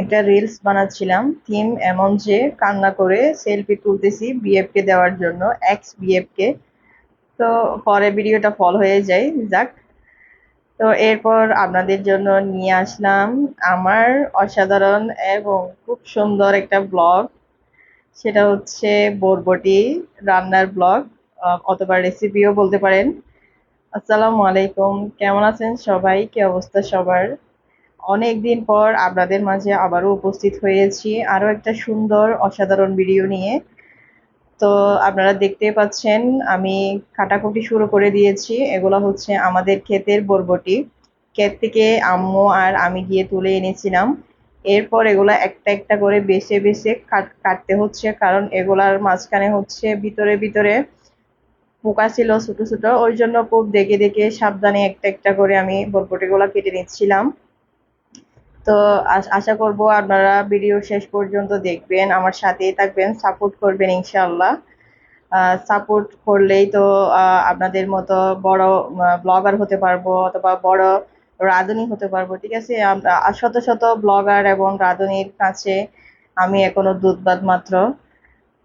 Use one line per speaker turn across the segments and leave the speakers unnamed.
একটা রিলস বানাচ্ছিলাম থিম এমন যে কান্না করে সেলফি তুলতেছি বিএফ কে দেওয়ার জন্য এক্স বিএফ কে তো পরে ভিডিওটা ফল হয়ে যায়, যাক। তো এরপর আপনাদের জন্য নিয়ে আসলাম আমার অসাধারণ এবং খুব সুন্দর একটা ব্লগ সেটা হচ্ছে বরবটি রান্নার ব্লগ অথবা রেসিপিও বলতে পারেন। আসসালামু আলাইকুম, কেমন আছেন সবাই? কি অবস্থা সবার? অনেক দিন পর আপনাদের মাঝে আবারও উপস্থিত হয়েছি। আরও একটা সুন্দর, অসাধারণ ভিডিও নিয়ে। তো আপনারা দেখতে পাচ্ছেন, আমি কাটাকুটি শুরু করে দিয়েছি। এগুলো হচ্ছে আমাদের ক্ষেতের বরবটি। ক্ষেত থেকে আম্মু আর আমি গিয়ে তুলে এনেছিলাম। এরপর এগুলা একটা একটা করে বেছে বেছে কাটতে হচ্ছে। কারণ এগুলার মাঝখানে হচ্ছে ভিতরে ভিতরে পোকা ছিল ছোট ছোট। ওই জন্য খুব দেখে দেখে সাবধানে একটা একটা করে আমি বরবটিগুলো কেটে নিচ্ছিলাম। তো আশা করব আপনারা ভিডিও শেষ পর্যন্ত দেখবেন, আমার সাথেই থাকবেন সাপোর্ট করবেন ইনশাল্লাহ সাপোর্ট করলেই তো আপনাদের মতো বড় ব্লগার হতে পারব অথবা বড় রাঁধুনি হতে পারব, ঠিক আছে? শত শত ব্লগার এবং রাঁধুনির কাছে আমি এখনও দুধবাদ মাত্র।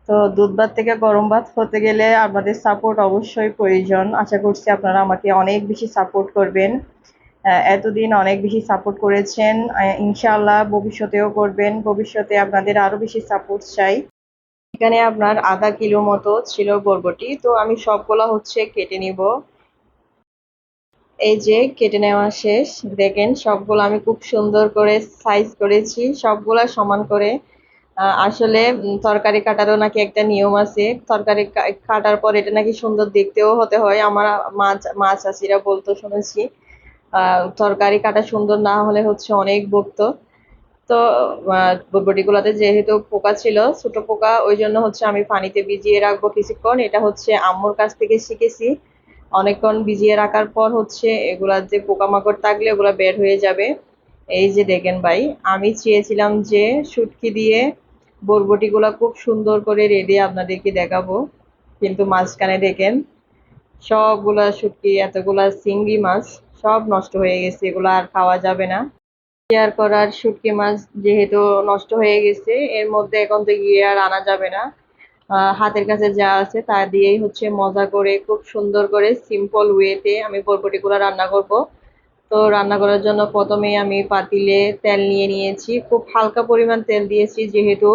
তো দুধ ভাত থেকে গরম ভাত হতে গেলে আপনাদের সাপোর্ট অবশ্যই প্রয়োজন। আশা করছি আপনারা আমাকে অনেক বেশি সাপোর্ট করবেন। এতদিন অনেক বেশি সাপোর্ট করেছেন। ইনশাআল্লাহ ভবিষ্যতেও করবেন। ভবিষ্যতে আপনাদের আরও বেশি সাপোর্ট চাই। এখানে আপনার আধা কিলো মতো ছিল বরবটি। তো আমি সবগুলা হচ্ছে কেটে নিব। এই যে কেটে নেওয়া শেষ। দেখেন, সবগুলো আমি খুব সুন্দর করে সাইজ করেছি। সবগুলা সমান করে। আসলে তরকারি কাটারও নাকি একটা নিয়ম আছে। তরকারি কাটার পর এটা নাকি সুন্দর দেখতেও হতে হয়। আমার মাছ মাছ চাষিরা বলতো, শুনেছি। তরকারি কাটা সুন্দর না হলে হচ্ছে অনেক বকত। তো বরবটিগুলোতে যেহেতু পোকা ছিল, ছোট পোকা, ওই জন্য হচ্ছে আমি পানিতে ভিজিয়ে রাখব কিছুক্ষণ। এটা হচ্ছে আম্মুর কাছ থেকে শিখেছি। অনেকক্ষণ ভিজিয়ে রাখার পর হচ্ছে এগুলার যে পোকামাকড় থাকলে ওগুলো বের হয়ে যাবে। এই যে দেখেন ভাই, আমি চেয়েছিলাম যে শুটকি দিয়ে বরবটিগুলা খুব সুন্দর করে রেডে আপনাদেরকে দেখাবো। কিন্তু মাঝখানে দেখেন, সবগুলা শুটকি, এতগুলা চিংড়ি মাছ। সব নষ্ট হয়ে গেছে, এগুলো আর খাওয়া যাবে না। শেয়ার করার শুটকি মাছ যেহেতু নষ্ট হয়ে গেছে, এর মধ্যে এখন তো গিয়ে আর আনা যাবে না। হাতের কাছে যা আছে তা দিয়েই হচ্ছে মজা করে, খুব সুন্দর করে সিম্পল ওয়েতে আমি বরবটিগুলো রান্না করব। তো রান্না করার জন্য প্রথমেই আমি পাতিলে তেল নিয়ে নিয়েছি, খুব হালকা পরিমাণ তেল দিয়েছি যেহেতু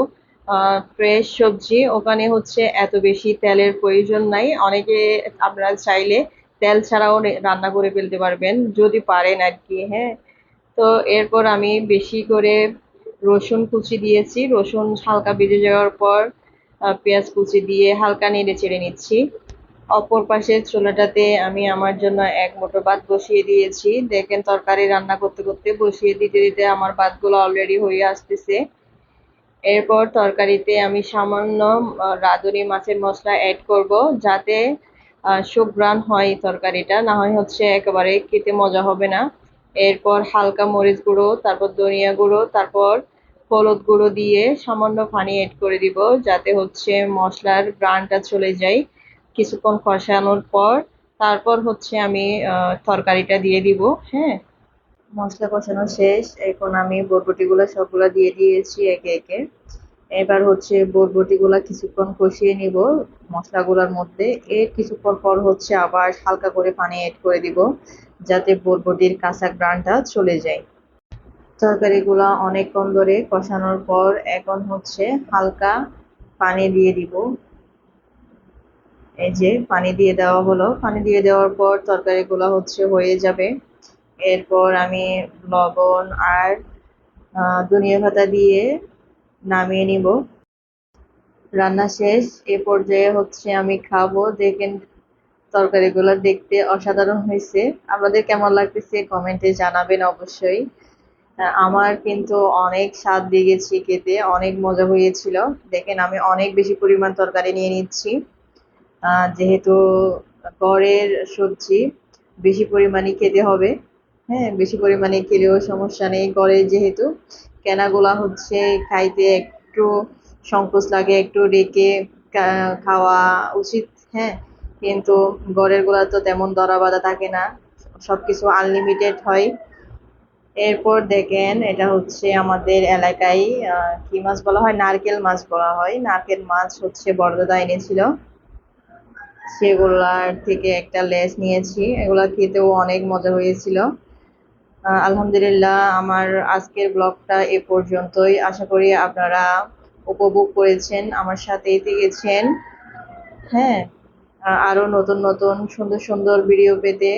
ফ্রেশ সবজি। ওখানে হচ্ছে এত বেশি তেলের প্রয়োজন নাই। অনেকে আপনারা চাইলে তেল ছাড়াও রান্না করে ফেলতে পারবেন, যদি পারেন আর কি হ্যাঁ। তো এরপর আমি বেশি করে রসুন কুচি দিয়েছি। রসুন হালকা বেজে যাওয়ার পর পেঁয়াজ কুচি দিয়ে হালকা নেড়ে চেড়ে নিচ্ছি। অপর পাশে চুলাটাতে আমি আমার জন্য এক মোটর ভাত বসিয়ে দিয়েছি। দেখেন তরকারি রান্না করতে করতে বসিয়ে দিতে দিতে আমার ভাতগুলো অলরেডি হয়ে আসতেছে। এরপর তরকারিতে আমি সামান্য রাঁধুনি মাছের মশলা অ্যাড করব, যাতে সুঘ্রাণ হয় তরকারিটা, না হয় হচ্ছে একেবারে খেতে মজা হবে না। এরপর হালকা মরিচ গুঁড়ো, তারপর ধনিয়া গুঁড়ো, তারপর হলুদ গুঁড়ো দিয়ে সামান্য পানি এড করে দিব, যাতে হচ্ছে মশলার গ্রানটা চলে যায়। কিছুক্ষণ কষানোর পর তারপর হচ্ছে আমি তরকারিটা দিয়ে দিব হ্যাঁ? মশলা কষানো শেষ, এখন আমি বরবটিগুলো সবগুলো দিয়ে দিয়েছি একে একে। এবার হচ্ছে বরবটিগুলা কিছুক্ষণ কষিয়ে নিব, মশলাগুলোর মধ্যে। এর কিছুক্ষণ পর হচ্ছে আবার হালকা করে পানি এড করে দিব, যাতে বরবটির কাঁচা গ্রানটা চলে যায়। তরকারিগুলা অনেকক্ষণ ধরে কষানোর পর এখন হচ্ছে হালকা পানি দিয়ে দিব। এই যে পানি দিয়ে দেওয়া হলো। পানি দিয়ে দেওয়ার পর তরকারিগুলো হচ্ছে হয়ে যাবে। এরপর আমি লবণ আর ধনিয়া পাতা দিয়ে নামিয়ে নিব। রান্না শেষ। এ পর্যায়ে হচ্ছে আমি খাব। দেখেন তরকারিগুলো দেখতে অসাধারণ হয়েছে। আপনাদের কেমন লাগতেছে কমেন্টে জানাবেন অবশ্যই। আমার কিন্তু অনেক স্বাদ লেগেছে খেতে, অনেক মজা হয়েছিল। দেখেন আমি অনেক বেশি পরিমাণ তরকারি নিয়ে নিচ্ছি। যেহেতু গড়ের সবজি, বেশি পরিমাণে খেতে হবে। হ্যাঁ বেশি পরিমাণে খেলেও সমস্যা নেই। গড়ের যেহেতু কেনাগুলা হচ্ছে, খাইতে একটু সংকোচ লাগে, একটু রেখে খাওয়া উচিত হ্যাঁ। কিন্তু গড়েরগুলা তো তেমন দরা বাঁধা থাকে না সব কিছু আনলিমিটেড হয়। এরপর দেখেন, এটা হচ্ছে আমাদের এলাকায় কি মাছ বলা হয়? নারকেল মাছ বলা হয়। নারকেল মাছ হচ্ছে বড়দাদা এনেছিল। সেগুলার থেকে একটা লেস নিয়েছি। এগুলা খেতেও অনেক মজা হয়েছিল। আলহামদুলিল্লাহ আমার আজকের ব্লগটা এ পর্যন্তই। আশা করি আপনারা উপভোগ করেছেন আমার সাথেই থেকেছেন। হ্যাঁ আহ, আরও নতুন নতুন সুন্দর সুন্দর ভিডিও পেতে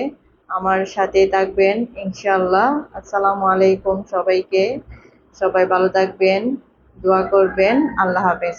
আমার সাথে থাকবেন ইনশাআল্লাহ। আসসালামু আলাইকুম সবাইকে। সবাই ভালো থাকবেন দোয়া করবেন। আল্লাহ হাফেজ।